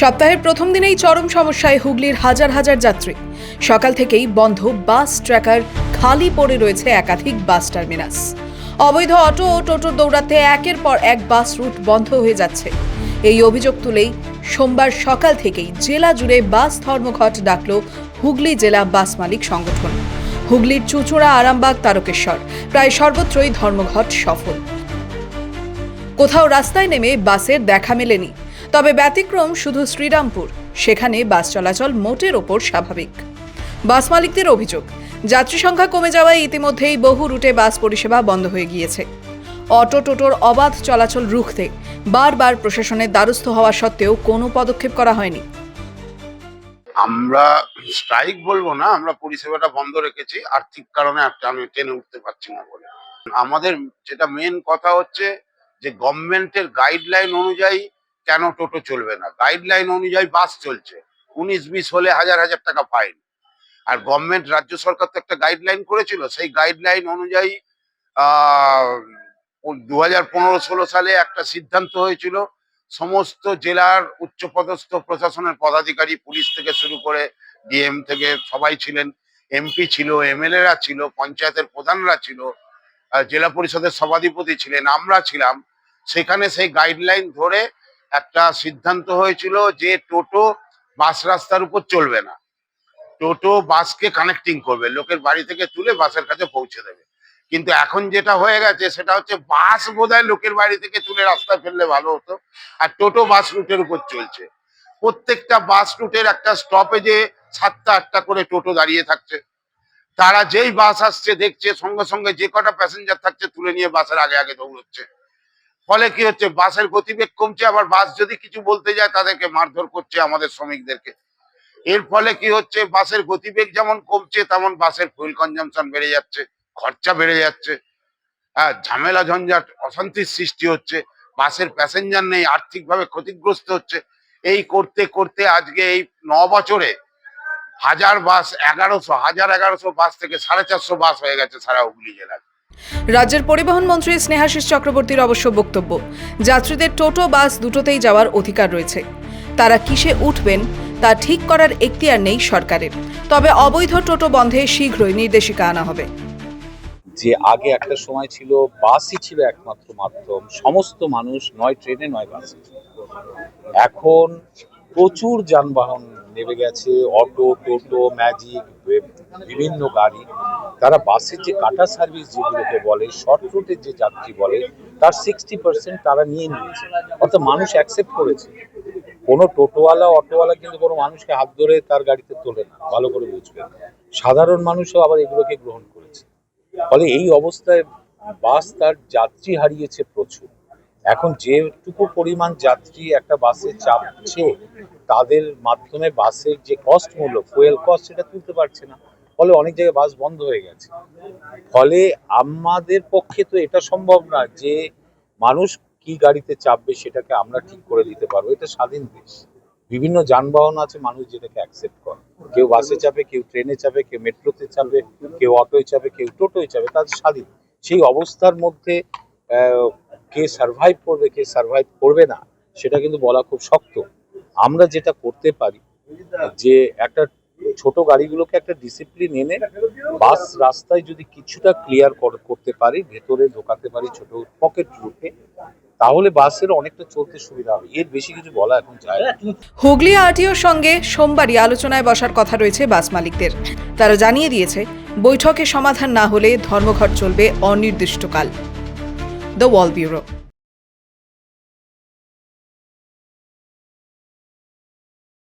সপ্তাহের প্রথম দিনেই চরম সমস্যায় হুগলির হাজার হাজার যাত্রী। সকাল থেকেই বন্ধ বাস, ট্র্যাকার খালি পড়ে রয়েছে একাধিক বাস টার্মিনাস। অবৈধ অটো ও টোটো দৌড়াতে একের পর এক বাস রুট বন্ধ হয়ে যাচ্ছে। এই অভিযোগ তুলেই সোমবার সকাল থেকেই জেলা জুড়ে বাস ধর্মঘট ডাকল হুগলি জেলা বাস মালিক সংগঠন। হুগলির চুঁচুড়া, আরামবাগ, তারকেশ্বর প্রায় সর্বত্রই ধর্মঘট সফল। কোথাও রাস্তায় নেমে বাসের দেখা মেলেনি। তবে ব্যতিক্রম শুধু শ্রীরামপুর। সেখানে বাস চলাচল মোটের ওপর স্বাভাবিক। বাস মালিকদের অভিযোগ, যাত্রী সংখ্যা কমে যাওয়ায় ইতিমধ্যেই বহু রুটে বাস পরিষেবা বন্ধ হয়ে গিয়েছে। অটো টোটোর অবাধ চলাচল রুখতে বারবার প্রশাসনের দ্বারস্থ হওয়া সত্ত্বেও কোনো পদক্ষেপ করা হয়নি। আমরা স্ট্রাইক বলব না, আমরা পরিষেবাটা বন্ধ রেখেছি। আর্থিক কারণে আমি টেনে উঠতে পারছি না বলে। আমাদের যেটা মেন কথা হচ্ছে যে গভর্নমেন্টের গাইডলাইন অনুযায়ী কেন টোটো চলবে না? গাইডলাইন অনুযায়ী বাস চলছে। উনিশ, বিশ হলে হাজার হাজার টাকা ফাইন আর গভর্নমেন্ট রাজ্য সরকার তো একটা গাইডলাইন করেছিল, সেই গাইডলাইন অনুযায়ী দু হাজার পনেরো, ষোলো সালে একটা সিদ্ধান্ত হয়েছিল, সমস্ত জেলার উচ্চপদস্থ প্রশাসনের পদাধিকারী, পুলিশ থেকে শুরু করে ডিএম থেকে সবাই ছিলেন। এমপি ছিল এমএলএরা ছিল, পঞ্চায়েতের প্রধানরা ছিল জেলা পরিষদের সভাধিপতি ছিলেন, আমরা ছিলাম। সেখানে সেই গাইডলাইন ধরে একটা সিদ্ধান্ত হয়েছিল যে টোটো, বাস রাস্তার উপর চলবে না। টোটো বাসকে কানেক্টিং করবে, লোকের বাড়ি থেকে তুলে বাসের কাছে পৌঁছে দেবে। কিন্তু এখন যেটা হয়ে গেছে, সেটা হচ্ছে বাস বোধহয় লোকের বাড়ি থেকে তুলে রাস্তায় ফেললে ভালো হতো, আর টোটো বাস রুটের উপর চলছে। প্রত্যেকটা বাস রুটের একটা স্টপেজে সাতটা, আটটা করে টোটো দাঁড়িয়ে থাকছে। তারা যেই বাস আসছে, দেখছে, সঙ্গে সঙ্গে যে কটা প্যাসেঞ্জার থাকছে, তুলে নিয়ে বাসের আগে আগে দৌড়চ্ছে। ফলে কি হচ্ছে? বাসের গতিবেগ কমছে, আবার বাস যদি কিছু বলতে যায়, তাদেরকে মারধর করছে আমাদের শ্রমিকদেরকে। এর ফলে কি হচ্ছে? বাসের গতিবেগ যেমন কমছে, তেমন বাসের ফুয়েল কনজাম্পশন বেড়ে যাচ্ছে, খরচা বেড়ে যাচ্ছে। হ্যাঁ ঝামেলা ঝঞ্ঝাট, অশান্তির সৃষ্টি হচ্ছে। বাসের প্যাসেঞ্জার নেই, আর্থিকভাবে ক্ষতিগ্রস্ত হচ্ছে। এই করতে করতে আজকে এই ন বছরে হাজার বাস এগারোশো, হাজার এগারোশো বাস থেকে সাড়ে চারশো বাস হয়ে গেছে সারা হুগলি জেলায় রাজ্যের পরিবহন মন্ত্রী স্নেহাশিস চক্রবর্তীর অবশ্য বক্তব্য। যাত্রীদের টোটো, বাস দুটোতেই যাওয়ার অধিকার রয়েছে। তারা কিসে উঠবেন তা ঠিক করার এখতিয়ার নেই সরকারের। তবে অবৈধ টোটো বন্ধে শীঘ্রই নির্দেশিকা আনা হবে। যে আগে একটা সময় ছিল বাসই ছিল একমাত্র মাধ্যম, সমস্ত মানুষ নয় ট্রেনে, নয় বাসে। এখন প্রচুর যানবাহন নেমে গেছে, অটো, টোটো, ম্যাজিক বিভিন্ন গাড়ি, তারা বাসের যে কাটা সার্ভিস যেগুলোকে বলে শর্ট রুটের যে যাত্রী বলে, তার সিক্সটি পার্সেন্ট তারা নিয়ে নিয়েছে। অর্থাৎ মানুষ অ্যাকসেপ্ট করেছে। কোনো টোটোওয়ালা, অটোওয়ালা কিন্তু কোনো মানুষকে হাত ধরে তার গাড়িতে তোলে না, ভালো করে বুঝবেন সাধারণ মানুষও আবার এগুলোকে গ্রহণ করেছে। ফলে এই অবস্থায় বাস তার যাত্রী হারিয়েছে প্রচুর। এখন যেটুকু পরিমাণ যাত্রী একটা বাসে চাপছে, তাদের মাধ্যমে বাসের যে কস্ট মূল্য ফুয়েল কস্ট সেটা তুলতে পারছে না। ফলে অনেক জায়গায় বাস বন্ধ হয়ে গেছে। ফলে আমাদের পক্ষে তো এটা সম্ভব না যে মানুষ কি গাড়িতে চাপবে সেটাকে আমরা ঠিক করে দিতে পারব। এটা স্বাধীন দেশ। বিভিন্ন যানবাহন আছে, মানুষ যেটাকে অ্যাকসেপ্ট করে। কেউ বাসে চাপে, কেউ ট্রেনে চাপে, কেউ মেট্রোতে চাপে, কেউ অটোয় চাপে, কেউ টোটোয় চাপে, তাদের স্বাধীন। সেই অবস্থার মধ্যে কে সার্ভাইভ করবে, কে সার্ভাইভ করবে না, সেটা কিন্তু বলা খুব শক্ত। আমরা যেটা করতে পারি যে একটা ছোট গাড়িগুলোকে একটা ডিসিপ্লিন এনে বাস রাস্তায় যদি কিছুটা ক্লিয়ার করতে পারি, ভেতরে ঢোকাতে পারি, ছোট পকেট রুটে তাহলে বাসের অনেকটা চলতে সুবিধা হবে। এর বেশি কিছু বলা এখন যায় না। হুগলি আরটিওর সঙ্গে সোমবারই আলোচনায় বসার কথা রয়েছে বাস মালিকদের। তারা জানিয়ে দিয়েছে, বৈঠকে সমাধান না হলে ধর্মঘট চলবে অনির্দিষ্টকাল। The wall bureau